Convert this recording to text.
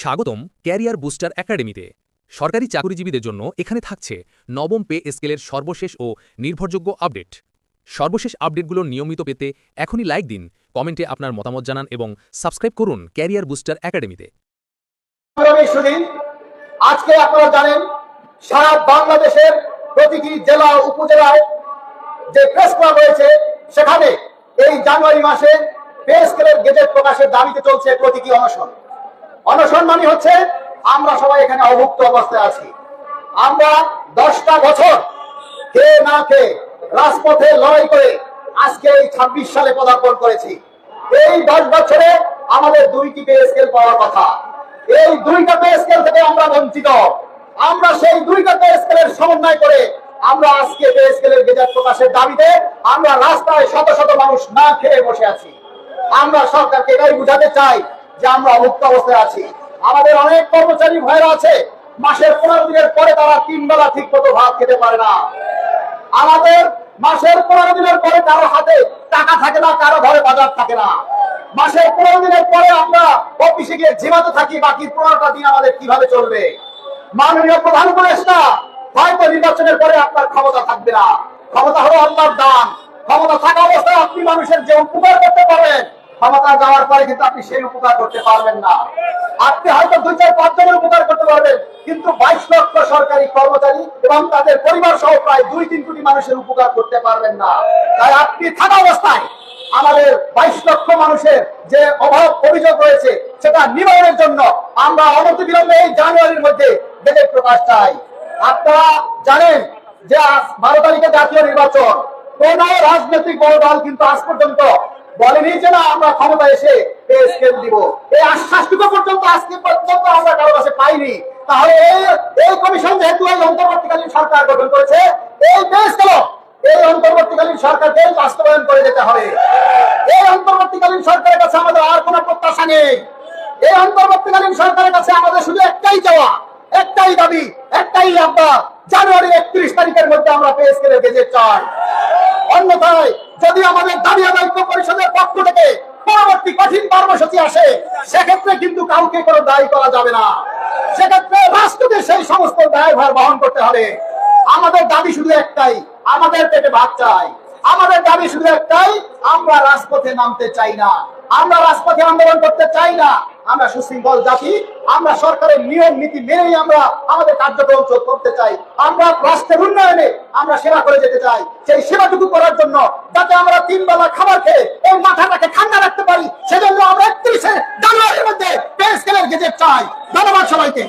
স্বাগতম career booster একাডেমিতে। সরকারি চাকরিজীবীদের জন্য এখানে থাকছে নবম পে স্কেলের সর্বশেষ ও নির্ভরযোগ্য আপডেট। সর্বশেষ আপডেটগুলো নিয়মিত পেতে এখনই লাইক দিন, কমেন্টে আপনার মতামত জানান এবং সাবস্ক্রাইব করুন ক্যারিয়ার বুস্টার একাডেমিতে। আজকে আপনারা জানেন, সারা বাংলাদেশের প্রতিটি জেলা উপজেলায় যে প্রেস ক্লাব রয়েছে, সেখানে এই জানুয়ারি মাসে পে স্কেলের গেজেট প্রকাশের দাবিতে চলছে প্রতীকী অনশন। অনশন মানে হচ্ছে আমরা সবাই এখানে অভুক্ত অবস্থায় আছি। আমরা দশটা বছর কে না কে রাজপথে লড়াই করে আজকে এই ছাব্বিশ সালে পদার্পণ করেছি। এই দশ বছরে আমাদের দুইটি পে স্কেল পাওয়ার কথা। এই দুইটা পে স্কেল থেকে আমরা বঞ্চিত। আমরা সেই দুইটা পে স্কেলের সমন্বয় করে আমরা আজকে পে স্কেলের গেজেট প্রকাশের দাবিতে আমরা রাস্তায় শত শত মানুষ না খেয়ে বসে আছি। আমরা সরকারকে এটাই বুঝাতে চাই যে আমরা মুক্ত অবস্থায় আছি। আমাদের অনেক কর্মচারী ভয়েরা আছে, মাসের পনেরো দিনের পরে তারা তিন বেলা ঠিক মতো ভাত খেতে পারে না। আমাদের মাসের পনেরো দিনের পরে কারও হাতে টাকা থাকে না, কারও ঘরে বাজার থাকে না। মাসের পনেরো দিনের পরে আমরা অফিসে গিয়ে ঝিমাতে থাকি, বাকি পনেরোটা দিন আমাদের কীভাবে চলবে? মাননীয় প্রধান উপদেষ্টা, হয়তো নির্বাচনের পরে আপনার ক্ষমতা থাকবে না। ক্ষমতা হলো আল্লাহর দান। ক্ষমতা থাকা অবস্থায় আপনি মানুষের যে উপকার করতে পারবেন ক্ষমতা যাওয়ার পরে কিন্তু আপনি সেই উপকার করতে পারবেন না। আপনি হয়তো দুই চার, পাঁচ জনের উপকার করতে পারবেন, কিন্তু বাইশ লক্ষ সরকারি কর্মচারী এবং তাদের পরিবার সহ প্রায় দুই, তিন কোটি মানুষের উপকার করতে পারবেন না। তাই আপনি থাকা অবস্থায় আমাদের বাইশ লক্ষ মানুষের যে অভাব, অভিযোগ রয়েছে, সেটা নিবারণের জন্য আমরা অনতি বিলম্বে এই জানুয়ারির মধ্যে গেজেট প্রকাশ চাই। আপনারা জানেন যে বারো তারিখে জাতীয় নির্বাচন। কোন রাজনৈতিক বড় দল কিন্তু আজ পর্যন্ত বলেনি যে না, আমরা ক্ষমতা এসে স্কেল দিব। এই আশ্বাসটুকু পর্যন্ত আজকে পর্যন্ত আমরা কারও কাছে পাইনি। তাহলে এই কমিশন যেহেতু এই অন্তর্বর্তীকালীন সরকার গঠন করেছে, এই পে স্কেল এই অন্তর্বর্তীকালীন সরকারকে বাস্তবায়ন করে যেতে হবে? এই অন্তর্বর্তীকালীন সরকারের কাছে আমাদের আর কোনো প্রত্যাশা নেই। এই অন্তর্বর্তীকালীন সরকারের কাছে আমাদের শুধু একটাই চাওয়া, একটাই দাবি, একটাই আব্বা জানুয়ারি একত্রিশ তারিখের মধ্যে আমরা পে স্কেলের গেজেট চাই। অন্যথায় যদি আমাদের দাবি আদায় পরিষদের পক্ষ থেকে পরবর্তী কঠিন কর্মসূচি আসে, সেক্ষেত্রে কিন্তু কাউকে কোনো দায়ী করা যাবে না। সেক্ষেত্রে রাষ্ট্রকে সেই সমস্ত দায়ভার বহন করতে হবে। আমাদের দাবি শুধু একটাই, আমাদের পেটে ভাত চাই। আমাদের দাবি শুধু একটাই, আমরা রাজপথে নামতে চাই না। আমরা রাজপথে আন্দোলন করতে চাই না। আমরা সুশৃঙ্খল জাতি, আমরা সরকারের নিয়ম, নীতি মেনেই আমরা আমাদের কার্যক্রম করতে চাই। আমরা রাষ্ট্রের উন্নয়নে আমরা সেবা করে যেতে চাই। সেই সেবাটুকু করার জন্য যাতে আমরা তিন বেলা খাবার খেয়ে এই মাথাটাকে ঠান্ডা রাখতে পারি, সেজন্য আমরা একত্রিশে জানুয়ারির মধ্যে পে স্কেলের গেজেট চাই। ধন্যবাদ সবাইকে।